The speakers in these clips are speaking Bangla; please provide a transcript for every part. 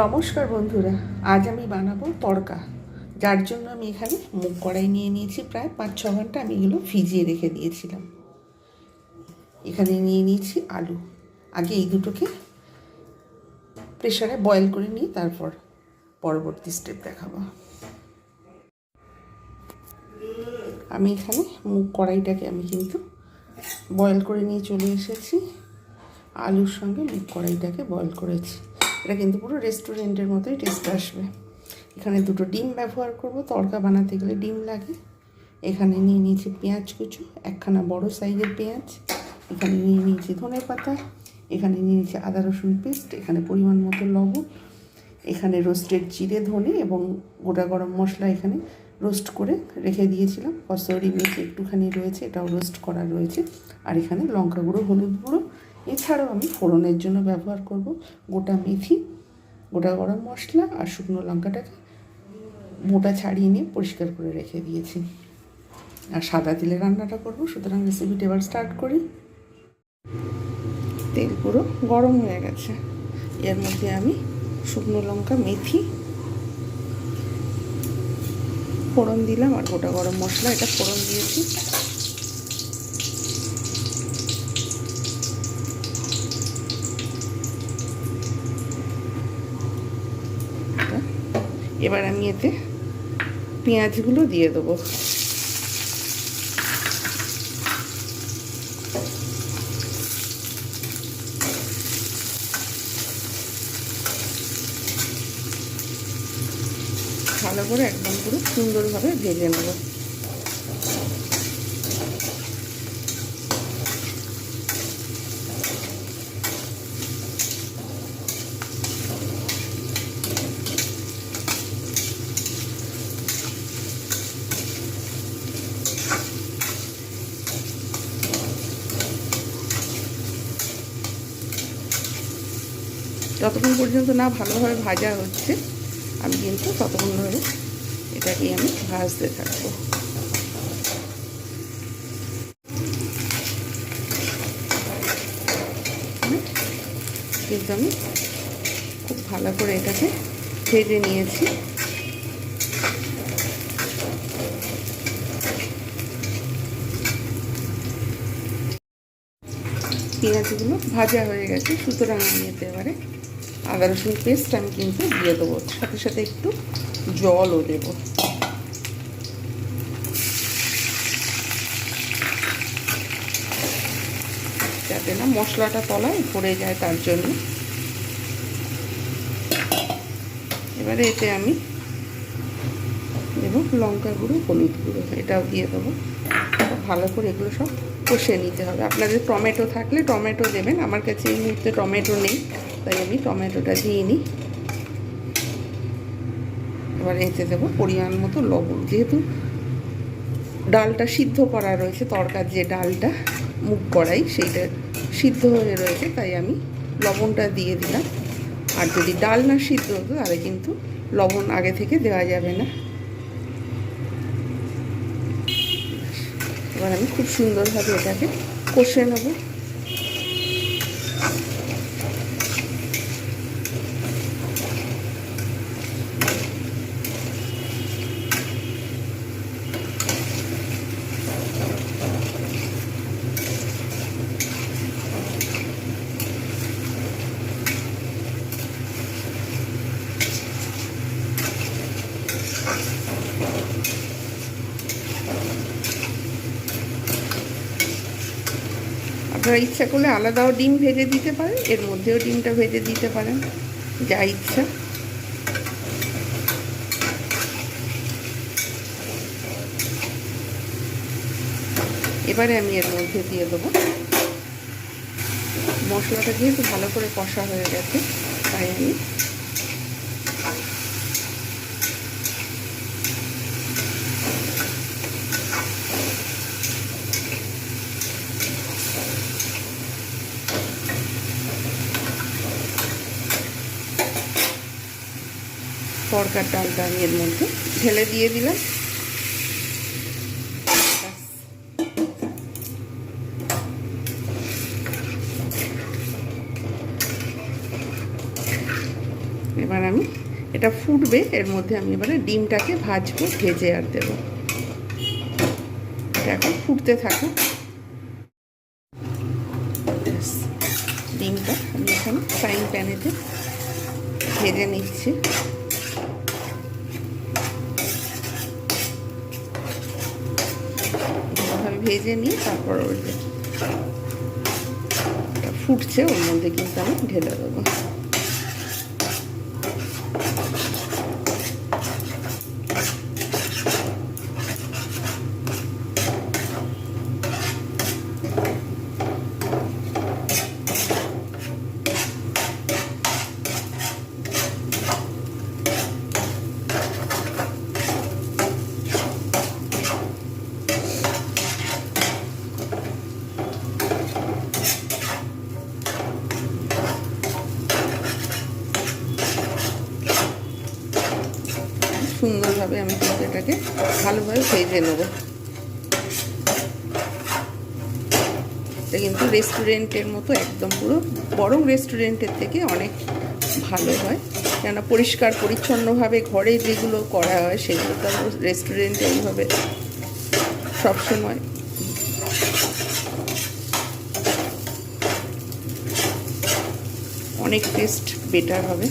নমস্কার বন্ধুরা, আজ আমি বানাবো তড়কা। যার জন্য আমি এখানে মুগ কড়াই নিয়ে নিয়েছি, প্রায় পাঁচ ছ ঘণ্টা আমি এগুলো ভিজিয়ে রেখে দিয়েছিলাম। এখানে নিয়ে নিয়েছি আলু। আগে এই দুটোকে প্রেশারে বয়েল করে নিয়ে তারপর পরবর্তী স্টেপ দেখাবো। আমি এখানে মুগ কড়াইটাকে আমি কিন্তু বয়েল করে নিয়ে চলে এসেছি। আলুর সঙ্গে মুগ কড়াইটাকে বয়েল করেছি। এটা কিন্তু পুরো রেস্টুরেন্টের মতোই টেস্ট আসবে। এখানে দুটো ডিম ব্যবহার করব, তড়কা বানাতে গেলে ডিম লাগে। এখানে নিয়ে নিয়েছি পেঁয়াজ কুচু, একখানা বড় সাইজের পেঁয়াজ। এখানে নিয়ে নিয়েছি ধনে পাতা, এখানে নিয়ে নিয়েছি আদা রসুন পেস্ট এখানে পরিমাণ মতো লবণ। এখানে রোস্টেড জিরে, ধনে এবং গোটা গরম মশলা এখানে রোস্ট করে রেখে দিয়েছিলাম। কসরি মেথি একটুখানি রয়েছে, এটাও রোস্ট করা রয়েছে। আর এখানে লঙ্কা গুঁড়ো, হলুদ গুঁড়ো এছাড়াও আমি ফোড়নের জন্য ব্যবহার করব গোটা মেথি, গোটা গরম মশলা আর শুকনো লঙ্কাটাকে মোটা ছাড়িয়ে নিয়ে পরিষ্কার করে রেখে দিয়েছি। আর সাদা তেলে রান্নাটা করব, সুতরাং রেসিপিটা এবার স্টার্ট করি। তেল পুরো গরম হয়ে গেছে। এর মধ্যে আমি শুকনো লঙ্কা, মেথি, ফোড়ন দিলাম আর গোটা গরম মশলা, এটা ফোড়ন দিয়েছি। এবার আমি এতে পেঁয়াজগুলো দিয়ে দেবো। ভালো করে একদম পুরো সুন্দরভাবে ভেজে নেব। যতক্ষণ পর্যন্ত না ভালোভাবে ভাজা হচ্ছে, আমি কিন্তু ততক্ষণ ধরে এটাকে আমি ভাজতে থাকব। কিন্তু আমি খুব ভালো করে এটাকে ভেজে নিয়েছি। পেঁয়াজগুলো ভাজা হয়ে গেছে, সুতরাং আমি এতে এবারে আদা রসুন পেস্ট আমি কিন্তু দিয়ে দেবো। সাথে সাথে একটু জলও দেব। যাতে না মশলাটা তলায় পড়ে যায় তার জন্য। এবারে এতে আমি দেবো লঙ্কা গুঁড়ো, হলুদ গুঁড়ো, এটাও দিয়ে দেবো। ভালো করে এগুলো সব কষে নিতে হবে। আপনাদের টমেটো থাকলে টমেটো দেবেন। আমার কাছে এই মুহূর্তে টমেটো নেই। তাই আমি টমেটোটা দিয়ে নিই। এবার এতে দেবো পরিমাণ মতো লবণ। যেহেতু ডালটা সিদ্ধ করা রয়েছে, তরকার যে ডালটা মুখ করাই সেইটা সিদ্ধ হয়ে রয়েছে, তাই আমি লবণটা দিয়ে দিলাম। আর যদি ডাল না সিদ্ধ হতো, তাহলে কিন্তু লবণ আগে থেকে দেওয়া যাবে না। এবার আমি খুব সুন্দরভাবে এটাকে কষে নেব। আপনারা ইচ্ছা করলে আলাদাও ডিম ভেজে দিতে পারেন, এর মধ্যেও ডিমটা ভেজে দিতে পারেন, যা ইচ্ছা। এবারে আমি এর মধ্যে দিয়ে দেবো। মশলাটা যেহেতু ভালো করে কষা হয়ে গেছে, তাই আমি তরকার ডালটা আমি এর মধ্যে ঢেলে দিয়ে দিলাম। এবার আমি এটা ফুটবে এর মধ্যে আমি এবারে ডিমটাকে ভাজবো ভেজে আর দেবো। এখন ফুটতে থাকে ব্যাস, ডিমটা আমি এখন ফ্রাইং প্যানেতে ভেজে নিচ্ছি ভালোভাবে ভেজে নিয়ে তারপর ওই যে ফুটছে ওর মধ্যে কিন্তু আমি ঢেলে দেবো সুন্দরভাবে এটাকে ভালোভাবে ভেজে নেব। এটা কিন্তু রেস্টুরেন্টের মতো একদম পুরো, বরং রেস্টুরেন্টের থেকে অনেক ভালো হয়। কেননা পরিষ্কার, পরিচ্ছন্নভাবে ঘরে যেগুলো করা হয় সেগুলো তো রেস্টুরেন্টে এইভাবে সবসময় অনেক টেস্ট বেটার হবে।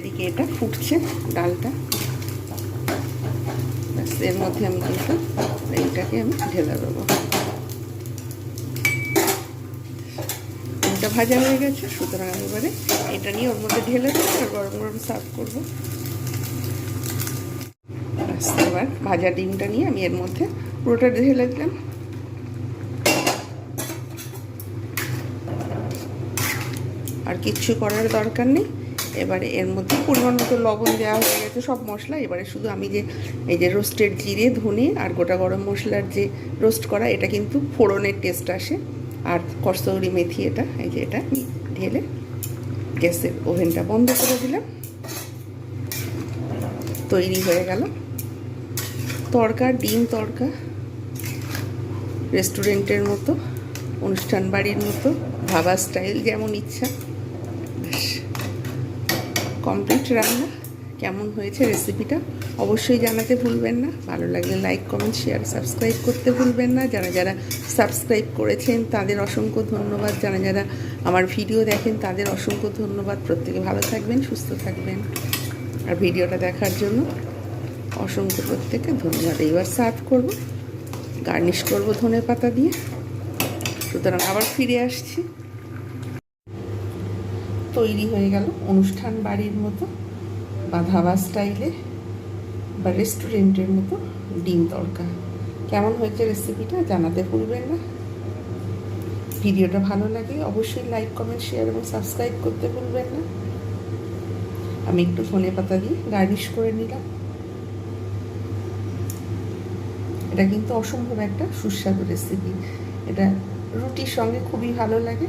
এদিকে এটা ফুটছে ডালটা। এর মধ্যে আমি কিন্তু এইটাকে আমি ঢেলে দেবো। ডিমটা ভাজা হয়ে গেছে, সুতরাং আমি এবারে এটা নিয়ে ওর মধ্যে ঢেলে দেবো আর গরম গরম সার্ভ করব। এবার ভাজা ডিমটা নিয়ে আমি এর মধ্যে পুরোটা ঢেলে দিলাম। আর কিচ্ছু করার দরকার নেই। এবারে এর মধ্যে পরিমাণ মতো লবণ দেওয়া হয়ে গেছে, সব মশলা। এবারে শুধু আমি যে, এই যে রোস্টেড জিরে, ধনে আর গোটা গরম মশলার যে রোস্ট করা, এটা কিন্তু ফোড়নের টেস্ট আসে। আর কস্তুরি মেথি এটা, এই যে এটা ঢেলে গ্যাসের ওভেনটা বন্ধ করে দিলাম। তৈরি হয়ে গেল। তড়কা ডিম তরকা, রেস্টুরেন্টের মতো, অনুষ্ঠান বাড়ির মতো, ভাবা স্টাইল যেমন ইচ্ছা। কমপ্লিট রান্না। কেমন হয়েছে রেসিপিটা অবশ্যই জানাতে ভুলবেন না। ভালো লাগলে লাইক কমেন্ট শেয়ার সাবস্ক্রাইব করতে ভুলবেন না। যারা যারা সাবস্ক্রাইব করেছেন, তাদের অসংখ্য ধন্যবাদ। যারা যারা আমার ভিডিও দেখেন, তাদের অসংখ্য ধন্যবাদ। প্রত্যেকে ভালো থাকবেন, সুস্থ থাকবেন। আর ভিডিওটা দেখার জন্য অসংখ্য প্রত্যেকে ধন্যবাদ। এইবার সার্ভ করব গার্নিশ করব ধনে পাতা দিয়ে। সুতরাং আবার ফিরে আসছি। তৈরি হয়ে গেল অনুষ্ঠান বাড়ির মতো বা ধাবা স্টাইলে বা রেস্টুরেন্টের মতো ডিম তড়কা। কেমন হয়েছে রেসিপিটা জানাতে ভুলবেন না। ভিডিওটা ভালো লাগে অবশ্যই লাইক কমেন্ট শেয়ার এবং সাবস্ক্রাইব করতে ভুলবেন না। আমি একটু ধনে পাতা দিয়ে গার্নিশ করে নিলাম। এটা কিন্তু অসম্ভব একটা সুস্বাদু রেসিপি এটা রুটির সঙ্গে খুবই ভালো লাগে।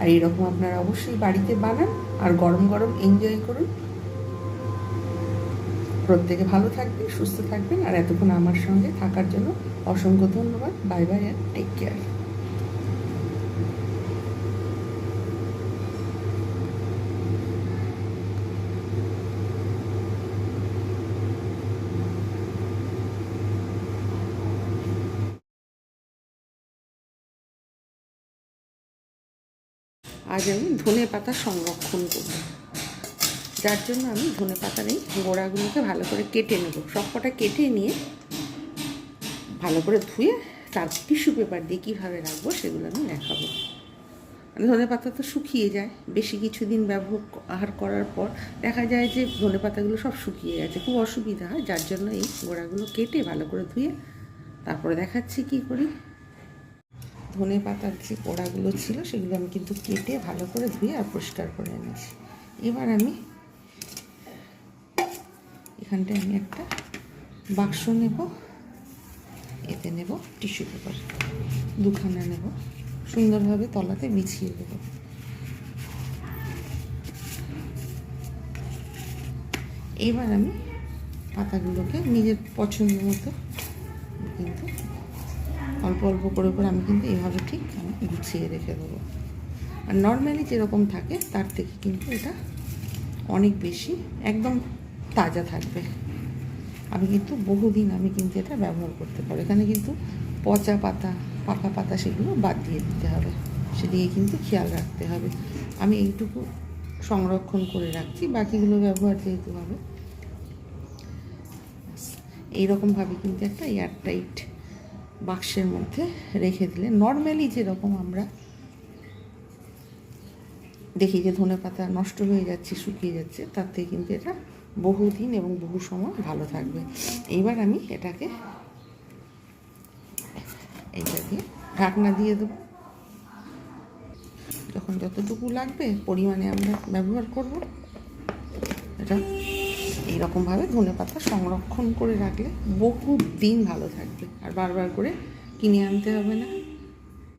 আর এরকম আপনারা অবশ্যই বাড়িতে বানান আর গরম গরম এনজয় করুন। প্রত্যেকে ভালো থাকবেন সুস্থ থাকবেন। আর এতক্ষণ আমার সঙ্গে থাকার জন্য অসংখ্য ধন্যবাদ। Bye bye and take care আজ আমি ধনে পাতা সংরক্ষণ করব। যার জন্য আমি ধনে পাতার এই গোড়াগুলোকে ভালো করে কেটে নেব। সব কটা নিয়ে ভালো করে ধুয়ে তার টিস্যু পেপার দিয়ে কীভাবে রাখব সেগুলো আমি দেখাবো। ধনে পাতা তো শুকিয়ে যায়, বেশি কিছুদিন ব্যবহার করার পর দেখা যায় যে ধনে পাতাগুলো সব শুকিয়ে গেছে, খুব অসুবিধা হয়। যার জন্য এই গোড়াগুলো কেটে ভালো করে ধুয়ে তারপরে দেখাচ্ছি কী করি। ধনে পাতার যে কোড়াগুলো ছিল সেগুলো আমি কিন্তু কেটে ভালো করে ধুয়ে আর পরিষ্কার করে এনেছি। এবার আমি এখানটায় আমি একটা বাক্স নেব। এতে নেব টিস্যু পেপার। দুখানা নেব। সুন্দরভাবে তলাতে বিছিয়ে দেব। এবার আমি পাতাগুলোকে নিজের পছন্দ মতো কিন্তু অল্প অল্প করে করে আমি কিন্তু এইভাবে ঠিক গুছিয়ে রেখে দেবো। আর নর্মালি যেরকম থাকে, তার থেকে কিন্তু এটা অনেক বেশি একদম তাজা থাকবে। আমি কিন্তু বহুদিন আমি কিন্তু এটা ব্যবহার করতে পারব। এখানে কিন্তু পচা পাতা, পাকা পাতা সেগুলো বাদ দিয়ে দিতে হবে। সেদিকে কিন্তু খেয়াল রাখতে হবে। আমি এইটুকু সংরক্ষণ করে রাখছি, বাকিগুলো ব্যবহার যেহেতু হবে। এইরকমভাবে কিন্তু একটা এয়ারটাইট বাক্সের মধ্যে রেখে দিলে নর্মালি যেরকম আমরা দেখি যে ধনে পাতা নষ্ট হয়ে যাচ্ছে, শুকিয়ে যাচ্ছে থেকে কিন্তু এটা বহুদিন এবং বহু সময় ভালো থাকবে। এইবার আমি এটাকে এইটা দিয়ে ঢাকনা দিয়ে দেবো। যখন যতটুকু লাগবে পরিমাণে আমরা ব্যবহার করব। এটা এইরকমভাবে ধনে পাতা সংরক্ষণ করে রাখলে বহু দিন ভালো থাকবে। আর বারবার করে কিনে আনতে হবে না।